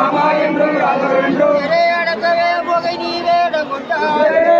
ராமன் என்றும் ராமன் என்றும் நிறையடக்கவே புகை நீ வேடம் கொண்டார்